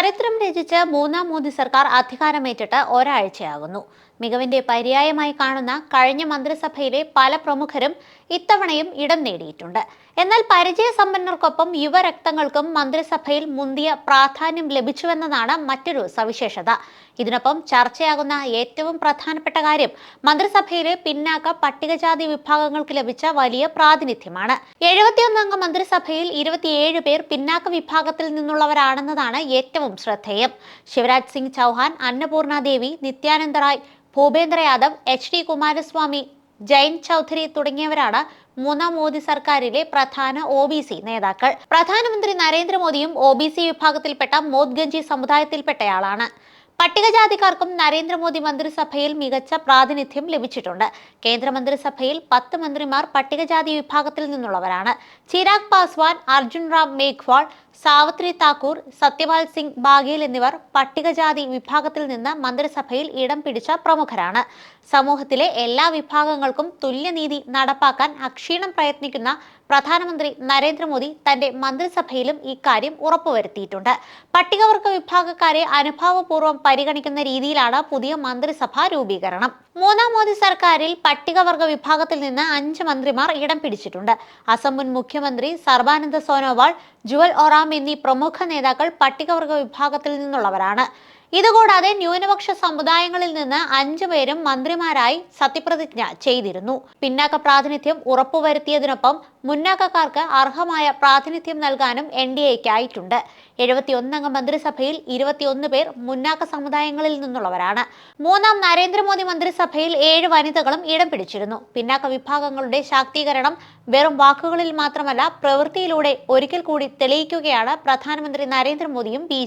ചരിത്രം രചിച്ച് മൂന്നാം മോദി സർക്കാർ അധികാരമേറ്റിട്ട് ഒരാഴ്ചയാകുന്നു. മികവിന്റെ പര്യായമായി കാണുന്ന കഴിഞ്ഞ മന്ത്രിസഭയിലെ പല പ്രമുഖരും ഇത്തവണയും ഇടം നേടിയിട്ടുണ്ട്. എന്നാൽ പരിചയസമ്പന്നർക്കൊപ്പം യുവരക്തങ്ങൾക്കും മന്ത്രിസഭയിൽ മുന്തിയ പ്രാധാന്യം ലഭിച്ചുവെന്നതാണ് മറ്റൊരു സവിശേഷത. ഇതിനൊപ്പം ചർച്ചയാകുന്ന ഏറ്റവും പ്രധാനപ്പെട്ട കാര്യം മന്ത്രിസഭയിലെ പിന്നാക്ക പട്ടികജാതി വിഭാഗങ്ങൾക്ക് ലഭിച്ച വലിയ പ്രാതിനിധ്യമാണ്. എഴുപത്തിയൊന്നംഗ മന്ത്രിസഭയിൽ ഇരുപത്തിയേഴ് പേർ പിന്നാക്ക വിഭാഗത്തിൽ നിന്നുള്ളവരാണെന്നതാണ് ഏറ്റവും ശ്രദ്ധേയം. ശിവരാജ് സിംഗ് ചൗഹാൻ അന്നപൂർണ ദേവി നിത്യാനന്ദ റായ് ഭൂപേന്ദ്ര യാദവ് എച്ച് ഡി കുമാരസ്വാമി ജയൻ ചൗധരി തുടങ്ങിയവരാണ് മൂന്നാം മോദി സർക്കാരിലെ പ്രധാന ഒ ബി സി നേതാക്കൾ. പ്രധാനമന്ത്രി നരേന്ദ്രമോദിയും ഒ ബി സി വിഭാഗത്തിൽപ്പെട്ട മോദ്ഗഞ്ചി സമുദായത്തിൽപ്പെട്ടയാളാണ്. പട്ടികജാതിക്കാർക്കും നരേന്ദ്രമോദി മന്ത്രിസഭയിൽ മികച്ച പ്രാതിനിധ്യം ലഭിച്ചിട്ടുണ്ട്. കേന്ദ്രമന്ത്രിസഭയിൽ പത്ത് മന്ത്രിമാർ പട്ടികജാതി വിഭാഗത്തിൽ നിന്നുള്ളവരാണ്. ചിരാഗ് പാസ്വാൻ അർജുൻ റാം മേഘ്വാൾ സാവത്രി താക്കൂർ സത്യപാൽ സിംഗ് ബാഗേൽ എന്നിവർ പട്ടികജാതി വിഭാഗത്തിൽ നിന്ന് മന്ത്രിസഭയിൽ ഇടം പിടിച്ച പ്രമുഖരാണ്. സമൂഹത്തിലെ എല്ലാ വിഭാഗങ്ങൾക്കും തുല്യനീതി നടപ്പാക്കാൻ അക്ഷീണം പ്രയത്നിക്കുന്ന പ്രധാനമന്ത്രി നരേന്ദ്രമോദി തന്റെ മന്ത്രിസഭയിലും ഇക്കാര്യം ഉറപ്പുവരുത്തിയിട്ടുണ്ട്. പട്ടികവർഗ വിഭാഗക്കാരെ അനുഭാവപൂർവം പരിഗണിക്കുന്ന രീതിയിലാണ് പുതിയ മന്ത്രിസഭ രൂപീകരണം. മൂന്നാം മോദി സർക്കാരിൽ പട്ടികവർഗ വിഭാഗത്തിൽ നിന്ന് അഞ്ച് മന്ത്രിമാർ ഇടം പിടിച്ചിട്ടുണ്ട്. അസം മുൻ മുഖ്യമന്ത്രി സർബാനന്ദ സോനോവാൾ ജുവൽ ഒറാം എന്നീ പ്രമുഖ നേതാക്കൾ പട്ടികവർഗ വിഭാഗത്തിൽ നിന്നുള്ളവരാണ്. ഇതുകൂടാതെ ന്യൂനപക്ഷ സമുദായങ്ങളിൽ നിന്ന് അഞ്ചു പേരും മന്ത്രിമാരായി സത്യപ്രതിജ്ഞ ചെയ്തിരുന്നു. പിന്നാക്ക പ്രാതിനിധ്യം ഉറപ്പുവരുത്തിയതിനൊപ്പം മുന്നാക്കക്കാർക്ക് അർഹമായ പ്രാതിനിധ്യം നൽകാനും എൻ ഡി എക്കായിട്ടുണ്ട് എഴുപത്തിയൊന്നംഗ മന്ത്രിസഭയിൽ ഇരുപത്തിയൊന്ന് പേർ മുന്നാക്ക സമുദായങ്ങളിൽ നിന്നുള്ളവരാണ്. മൂന്നാം നരേന്ദ്രമോദി മന്ത്രിസഭയിൽ ഏഴ് വനിതകളും ഇടം പിടിച്ചിരുന്നു. പിന്നാക്ക വിഭാഗങ്ങളുടെ ശാക്തീകരണം വെറും വാക്കുകളിൽ മാത്രമല്ല പ്രവൃത്തിയിലൂടെ ഒരിക്കൽ കൂടി തെളിയിക്കുകയാണ് പ്രധാനമന്ത്രി നരേന്ദ്രമോദിയും ബി